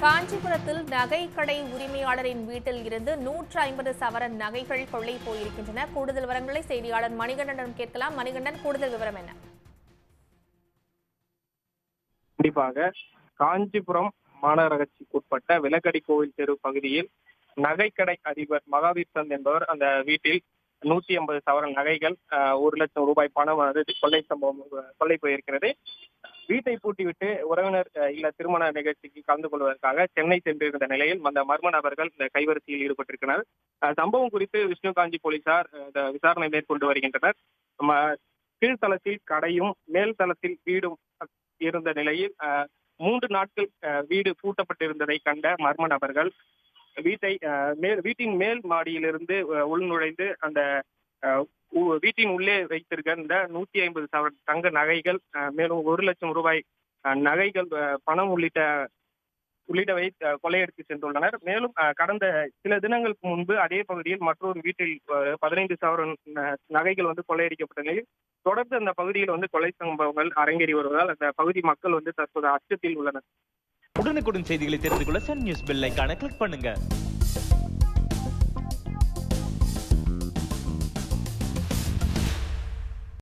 காஞ்சிபுரத்தில் நகை கடை உரிமையாளரின் வீட்டில் இருந்து நூற்று ஐம்பது சவரன் நகைகள் கொள்ளை போயிருக்கின்றன. கூடுதல் விவரங்களை செய்தியாளர் மணிகண்டனிடம் கேட்கலாம். மணிகண்டன் கூடுதல் விவரம் என்ன? கண்டிப்பாக காஞ்சிபுரம் மாநகராட்சிக்குட்பட்ட விலக்கடி கோவில் தெரு பகுதியில் நகைக்கடை அதிபர் மகாவீர் சந்த் என்பவர் அந்த வீட்டில் நூத்தி ஐம்பது சவரன் நகைகள் ஒரு லட்சம் ரூபாய் பணம் வந்து கொள்ளை சம்பவம் கொள்ளை போயிருக்கிறது. வீட்டை பூட்டிவிட்டு உறவினர் இந்த திருமண நிகழ்ச்சிக்கு கலந்து கொள்வதற்காக சென்னை சென்றிருந்த நிலையில் அந்த மர்ம நபர்கள் இந்த கைவரிசையில் ஈடுபட்டிருக்கிறார் சம்பவம் குறித்து விஷ்ணுகாஞ்சி போலீசார் இந்த விசாரணை மேற்கொண்டு வருகின்றனர். ம- கீழ்த்தளத்தில் கடையும் மேல் தளத்தில் வீடும் இருந்த நிலையில் மூன்று நாட்கள் வீடு பூட்டப்பட்டிருந்ததை கண்ட மர்ம நபர்கள் வீட்டை மேல் வீட்டின் மேல் மாடியிலிருந்து உள்நுழைந்து அந்த வீட்டின் உள்ளே வைத்திருக்கின்ற நூத்தி ஐம்பது சவரன் தங்க நகைகள் மேலும் ஒரு லட்சம் ரூபாய் நகைகள் பணம் உள்ளிட்ட உள்ளிட்டவை கொள்ளையடித்து சென்றுள்ளனர். மேலும் கடந்த சில தினங்களுக்கு முன்பு அதே பகுதியில் மற்றொரு வீட்டில் பதினைந்து சவரன் நகைகள் வந்து கொள்ளையடிக்கப்பட்ட நிலையில் தொடர்ந்து அந்த பகுதியில் வந்து கொலை சம்பவங்கள் அரங்கேறி வருவதால் அந்த பகுதி மக்கள் வந்து தற்போது அச்சத்தில் உள்ளனர். உடனுக்குடன் செய்திகளை தெரிந்து கொள்ள Sun News bell icon click பண்ணுங்க.